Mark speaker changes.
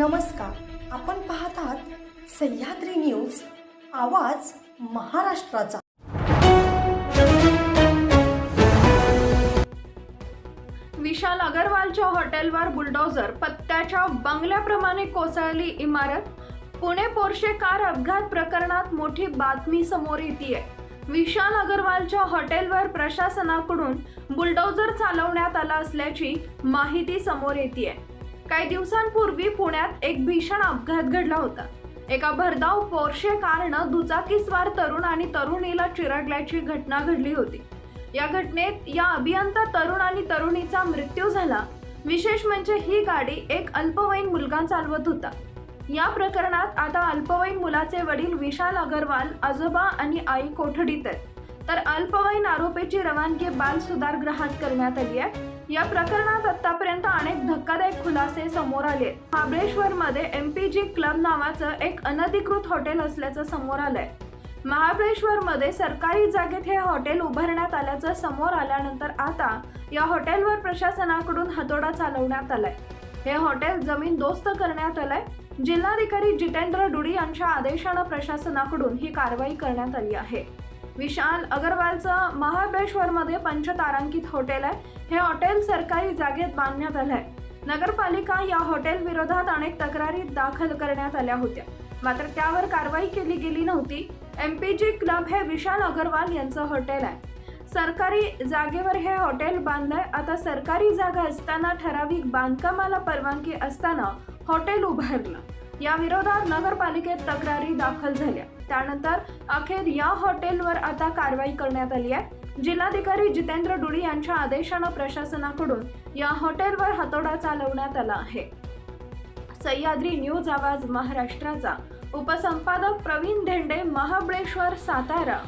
Speaker 1: नमस्कार. आपण पाहत आहात सह्याद्री न्यूज आवाज महाराष्ट्राचा.
Speaker 2: विशाल अगरवालच्या हॉटेलवर बुलडोझर पत्त्याच्या बंगल्याप्रमाणे कोसळली इमारत. पुणे पोर्शे कार अपघात प्रकरणात मोठी बातमी समोर येते विशाल अगरवालच्या हॉटेलवर प्रशासनाकडून बुलडोझर चालवण्यात आला असल्याची माहिती समोर येते काही दिवसांपूर्वी पुण्यात एक भीषण अपघात घडला होता. एका भरधाव पोर्शे कारनं दुचाकीस्वार तरुण आणि तरुणीला चिरडल्याची घटना घडली होती. या घटनेत या अभियंता तरुण आणि तरुणीचा मृत्यू झाला. विशेष म्हणजे ही गाडी एक अल्पवयीन मुलगा चालवत होता. या प्रकरणात आता अल्पवयीन मुलाचे वडील विशाल अगरवाल आजोबा आणि आई कोठडीत आहेत. तर अल्पवयीन आरोपीची रवानगी बाल सुधारगृहात करण्यात आली आहे. या प्रकरणात आतापर्यंत अनेक खुलासे समोर आले. आहेत. महाबळेश्वरमध्ये एमपीजी क्लब नावाचं एक अनधिकृत हॉटेल असल्याचं समोर आलंय. महाबळेश्वरमध्ये सरकारी जागेत हे हॉटेल उभारण्यात आल्याचं समोर आल्यानंतर आता या हॉटेलवर प्रशासनाकडून हातोडा चालवण्यात आलाय. हे हॉटेल जमीन दोस्त करण्यात आलंय. जिल्हाधिकारी जितेंद्र डुडी यांच्या आदेशानं प्रशासनाकडून ही कारवाई करण्यात आली आहे. विशाल अगरवालचं महाबळेश्वरमध्ये पंचतारांकित हॉटेल आहे. हे हॉटेल सरकारी जागेत बांधण्यात आलं आहे नगरपालिका या हॉटेल विरोधात अनेक तक्रारी दाखल करण्यात आल्या होत्या. मात्र त्यावर कारवाई केली गेली नव्हती. एम पी जी क्लब हे विशाल अगरवाल यांचं हॉटेल आहे. सरकारी जागेवर हे हॉटेल बांधलंय. आता सरकारी जागा असताना ठराविक बांधकामाला परवानगी असताना हॉटेल उभारलं. या विरोधात नगरपालिकेत तक्रारी दाखल झाल्या. त्यानंतर अखेर या हॉटेलवर आता कारवाई करण्यात आली आहे. जिल्हाधिकारी जितेंद्र डुडी यांच्या आदेशानं प्रशासनाकडून या हॉटेलवर हातोडा चालवण्यात आला आहे. सह्याद्री न्यूज आवाज महाराष्ट्राचा. उपसंपादक प्रवीण धेंडे महाबळेश्वर सातारा.